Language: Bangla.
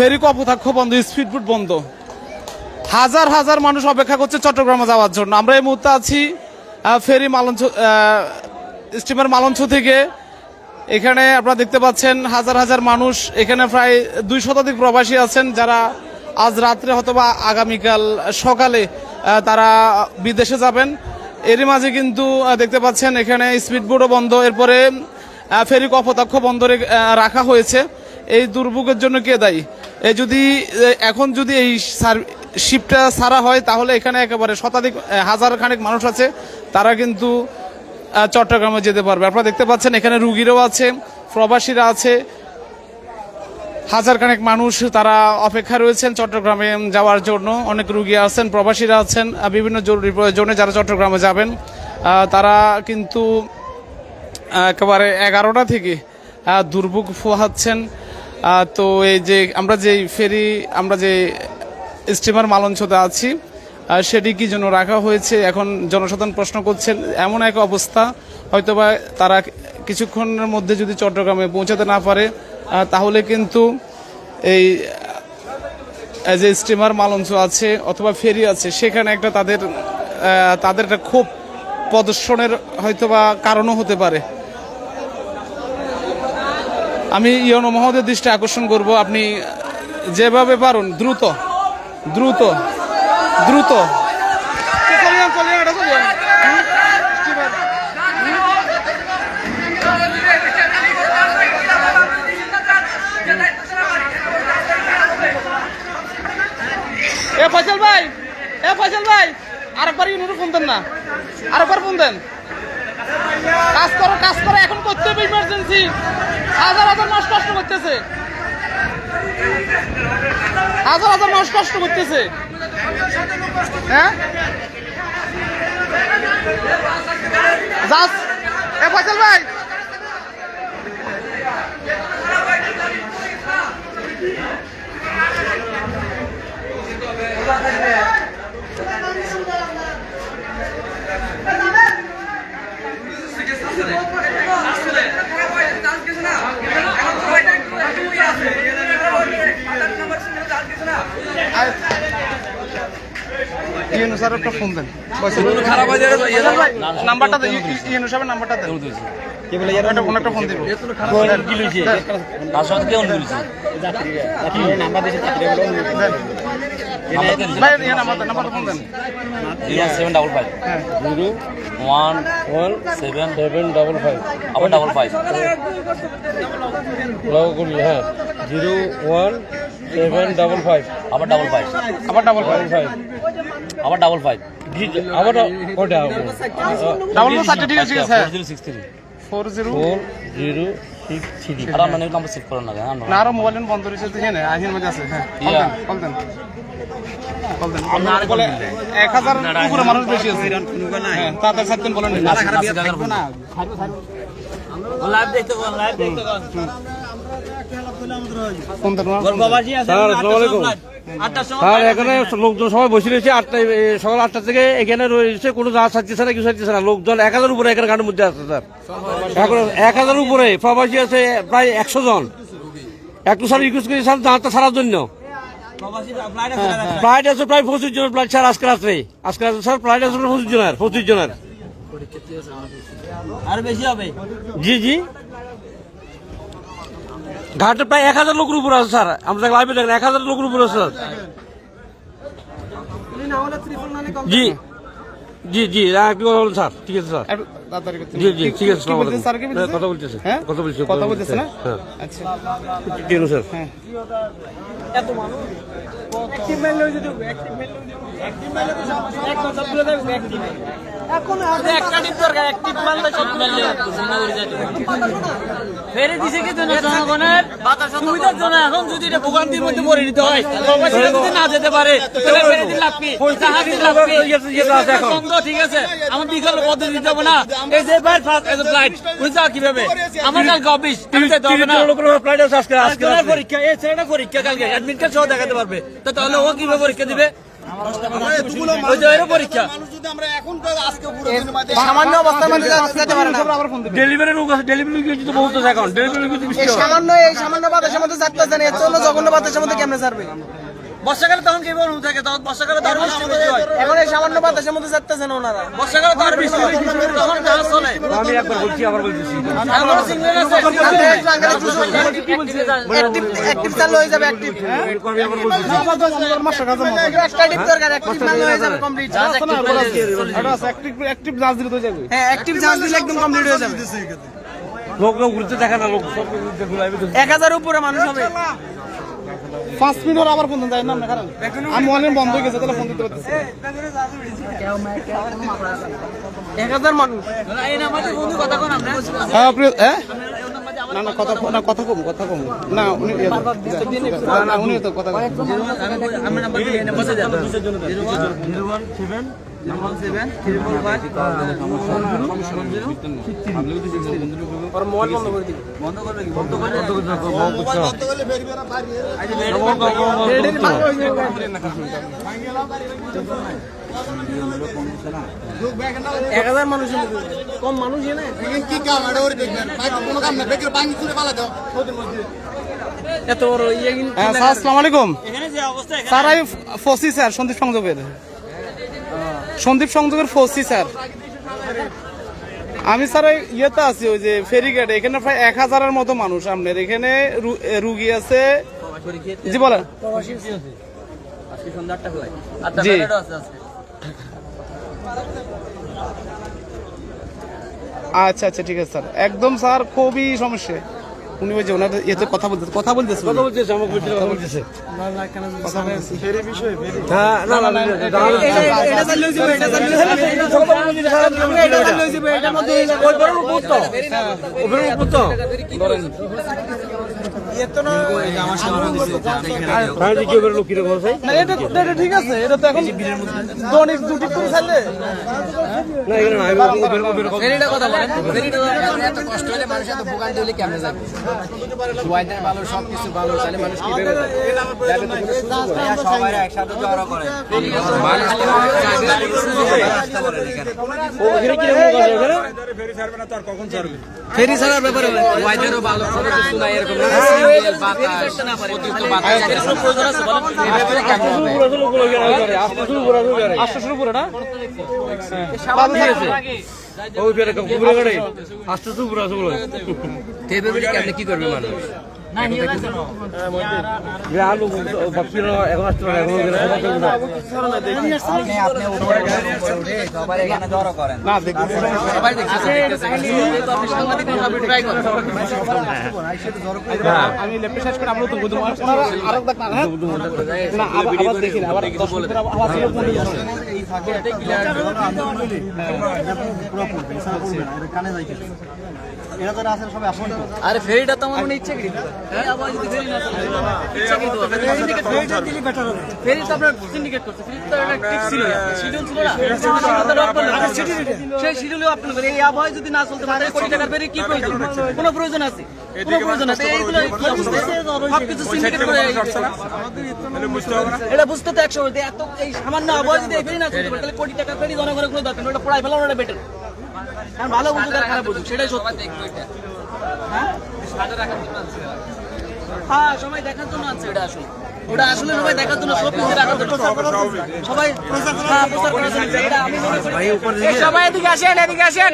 ফেরি কপোতাক্ষ বন্ধ স্পিডবোট বন্ধ। হাজার হাজার মানুষ অপেক্ষা করছে চট্টগ্রামে যাওয়ার জন্য। আমরা এই মুহূর্তে আছি ফেরি মালঞ্চ স্টিমার মালঞ্চ থেকে। এখানে আপনারা দেখতে পাচ্ছেন হাজার হাজার মানুষ এখানে প্রায় দুই শতাধিক প্রবাসী আছেন যারা আজ রাত্রে অথবা আগামীকাল সকালে তারা বিদেশে যাবেন। এরই মাঝে কিন্তু দেখতে পাচ্ছেন এখানে স্পিডবোটও বন্ধ। এরপরে ফেরি কপোতাক্ষ আহ, রাখা হয়েছে। এই দুর্ভোগের জন্য কে দায়ী? এই যদি এখন যদি এই শিপটা সারা হয় তাহলে এখানে একেবারে শতাধিক এ, হাজার খানেক মানুষ আছে। তারা কিন্তু চট্টগ্রামে যেতে পারবে। আপনারা দেখতে পাচ্ছেন এখানে রুগীরাও আছে প্রবাসীরা আছে। হাজার খানেক মানুষ তারা অপেক্ষা রয়েছেন চট্টগ্রামে যাওয়ার জন্য। অনেক রুগী আছেন প্রবাসীরা আছেন বিভিন্ন জরুরি প্রয়োজনে যারা চট্টগ্রামে যাবেন। তারা কিন্তু একেবারে এগারোটা থেকে দুর্ভোগ ফোহাচ্ছেন তো এই যে আমরা যে ফেরি, আমরা যে স্টিমার মালঞ্চতে আছি সেটি কি জন্য রাখা হয়েছে? এখন জনসাধারণ প্রশ্ন করছেন, এমন এক অবস্থা, হয়তোবা তারা কিছুক্ষণের মধ্যে যদি চট্টগ্রামে পৌঁছাতে না পারে তাহলে কিন্তু এই যে স্টিমার মালঞ্চ আছে অথবা ফেরি আছে, সেখানে একটা তাদের তাদের একটা খুব প্রদর্শনের হয়তোবা কারণও হতে পারে। আমি ইয়নো মহোদয়ের দৃষ্টি আকর্ষণ করব। আপনি যেভাবে পারুন, দ্রুত দ্রুত দ্রুত। এ ফয়সাল ভাই, এ ফয়সাল ভাই, আরেকবার ইউনিটে ফোন দেন না। আরেকবার ফোন দেন। কাজ করো কাজ করো, এখন করতে হবে ইমার্জেন্সি হাজার হাজার মানুষ কষ্ট করতেছে। হাজার হাজার মানুষ কষ্ট করতেছে। হ্যাঁ? ভাই। ইয়েনু স্যার একটা ফোন দেন। খারাপ হয়ে যাবে নাম্বারটা দেন ইয়েনু সাহেবের নাম্বারটা দেন। কি বলে একটা ফোন একটা ফোন দিব। কি লইছে? তার সাথে কেমন করেছে নাম্বার দিয়েছে দেন। ভাই ইয়ে নাম্বার নাম্বারটা ফোন দেন। Zero seven double five zero one one seven seven double five আবার ডাবল ফাইভ লগ করি হ্যাঁ। Zero one seven double five আবার ডাবল ফাইভ আবার ডাবল ফাইভ ফাইভ আবার ডাবল ফাইভ আবার ডাবল ঠিক আছে four zero six three four zero four zero আর আপনার নাম্বার সেভ করেন না হ্যাঁ? না আরও মোবাইল বন্ধ রয়েছে তো হ্যাঁ আহির মধ্যে আছে হ্যাঁ। কল দেন কল দেন। কল বলে এক হাজার উপরে মানুষ বেশি আছে। হ্যাঁ তাড়াতাড়ি সাতদিন বলেন। লাইভ দেখতে লাইভ দেখতে ফোন দেন স্যার এখানে লোকজন সবাই বসে রয়েছে আটটায় সকাল আটটা থেকে এখানে রয়েছে কোনো জাহাজ ছাড়তেছে না কিছু ছাড়তেছে না লোকজন এক হাজার উপরে এখানে গানের মধ্যে আছে স্যার। এখন এক হাজার উপরে প্রবাসী আছে প্রায় একশো জন। একটু স্যার রিকোয়েস্ট করি স্যার জাহাজটা ছাড়ার জন্য। ফ্লাইট আছে প্রায় পঁচিশ জনের ফ্লাইট স্যার আজকে রাত্রে। আজকে রাত্রে স্যার ফ্লাইট আছে পঁচিশ জনের পঁচিশ জনের। আর বেশি হবে? জি জি। ঘাটে প্রায় এক হাজার লোকের উপর আছে স্যার। আমরা লাইভে দেখেন এক হাজার লোকের উপর আছে স্যার। জি। জি জি। হ্যাঁ, কথা বলুন স্যার। ঠিক আছে স্যার। তাড়াতাড়ি করতে জি জি ঠিক আছে কি বলতেন স্যার কি হ্যাঁ, কথা বলতেছে হ্যাঁ? কথা বলছে কথা বলতেছে না? হ্যাঁ আচ্ছা। ঠিক আছে স্যার। হ্যাঁ। ফেরে দিছে কি জন্য জনগণের? সুবিধার জন্য এখন যদি এটা ভোগান্তির মধ্যে পড়ে নিতে হয় প্রবাসীরা যদি না যেতে পারে তাহলে ফেরে দিন আছে এখন। বন্ধ ঠিক আছে। আমার বিকল্প পদ্ধতি দিতে না। এই যে ফ্লাইট ফার্স্ট এজ ফ্লাইট বুঝতে যাওয়া কীভাবে? আমার কালকে অফিস আমি যেতে হবে না। লোকের ফ্লাইট আছে আজকে আজকে আজকে পরীক্ষা এই ছেলেটা পরীক্ষা কালকে। অ্যাডমিট কার্ড সহ দেখাতে পারবে। তো তাহলে ও কীভাবে পরীক্ষা দিবে? ওই যে এর পরীক্ষা। সামান্য অবস্থার মধ্যে যেতে পারে না। আবার ফোন দিবে ডেলিভারি লোক আছে। ডেলিভারি লোক কিন্তু বহুত আছে এখন। ডেলিভারি লোক এই সামান্য এই সামান্য বাতাসের মধ্যে জঘন্য বাতাসের মধ্যে কেমনে ছাড়বে বর্ষাকালে তখন কি বলব থাকে তখন বর্ষাকালে তার বৃষ্টি বেশি হয় এখন এই সামান্য বাতাসের মধ্যে ছাড়তেছে না ওনারা বর্ষাকালে তার বৃষ্টি বেশি হয়, তখন জাহাজ চলে আমি একবার বলছি আবার আছে অ্যাক্টিভ চালু হয়ে যাবে অ্যাক্টিভ একটা দরকার চালু হয়ে যাবে কমপ্লিট অ্যাক্টিভ অ্যাক্টিভ নাচ দিলে তো যাবে হ্যাঁ অ্যাক্টিভ চার্জ দিলে একদম কমপ্লিট হয়ে যাবে লোক লোক ঘুরতে দেখা না লোক সব এক হাজার উপরে মানুষ হবে পাঁচ মিনিট আবার ফোন যায় না কারণ আমি অনেক বন্ধ হয়ে গেছে তাহলে ফোন দিতে পারতেছি এক হাজার মানুষ। এই নাম্বারে বন্ধু কথা হ্যাঁ প্রিয় হ্যাঁ? না না কথা না কথা কম কথা কম। না উনি ইয়ে না উনি তো কথা কম। এক হাজার মানুষ কম মানুষ না এত বড় ইয়ে হ্যাঁ আসসালামু আলাইকুম এখানে যে অবস্থা এখানে স্যার আমি ফসি স্যার সন্দীপ সংযোগের সন্দীপ সংযোগের ফসি স্যার। আমি স্যার ওই ইয়েতে আছি ওই যে ফেরিঘাটে। এখানে প্রায় এক হাজারের মতো মানুষ আপনার। এখানে রুগী আছে। জি বলেন। আটটা জি। আচ্ছা আচ্ছা ঠিক আছে স্যার। একদম স্যার খুবই সমস্যা। উনি ওই যে ওনার ইয়েতে কথা বলতেছে কথা বলতেছে কথা বলতেছে আমাকে বলছিল কথা বলতেছে হ্যাঁ এটা ঠিক আছে এটা তো এখন দনিক দুটি করে ফেরি ছাড়ার ব্যাপারে ওয়াইদারও ভালো কিছু নাই এরকম না সিঙ্গেল বাতাস অতিরিক্ত বাতাস। প্রয়োজন আছে বলেন এভাবে কেমন হবে শুরু আছে লোক লোক এখানে করে আসতে শুরু করে শুরু করে। আসতে শুরু করে না? ঠিক আছে ওই ফেরে কুকুরে গাড়ি আসতে শুরু করে। শুরু করে। এভাবে কেমনে কি করবে মানুষ? আলু ভাবছি এখন আসতে পারে সাংবাদিক ট্রাই করেন। আমি লেফটে শেষ করে আমরা তো হ্যাঁ? না আবার দেখি আবার দশ মিনিট আরে ফেরিটা তো আমার মনে ইচ্ছে করি। এই আবার যদি ফেরি না চলে ইচ্ছা কিন্তু ফেরিটা দিলে বেটার হবে। ফেরি তো আপনার সিন্ডিকেট করছে। ফেরি তো একটা টিপ ছিল। শিডিউল ছিল না। সেই শিডিউলে আপনার করে। এই আবহাওয়া যদি না চলতে পারে কোটি টাকার ফেরি কি প্রয়োজন? কোনো প্রয়োজন আছে? কোনো প্রয়োজন আছে? এইগুলো কি অবস্থা? সব কিছু সিন্ডিকেট করে এটা বুঝতে তো একশো। এত এই সামান্য আবহাওয়া যদি এই ফেরি না চলতে পারে তাহলে কোটি টাকার ফেরি জনগণের কোনো দরকার ওটা ওটা বেটার কারণ ভালো বুঝুক আর খারাপ বুঝুক সেটাই সত্যি। হ্যাঁ? সবাই দেখার জন্য আছে এটা আসলে। ওটা আসলে সবাই দেখার জন্য সব কিছু দেখার জন্য। সবাই হ্যাঁ প্রচার করার জন্য। এটা আমি মনে করি সবাই এদিকে আসেন এদিকে আসেন।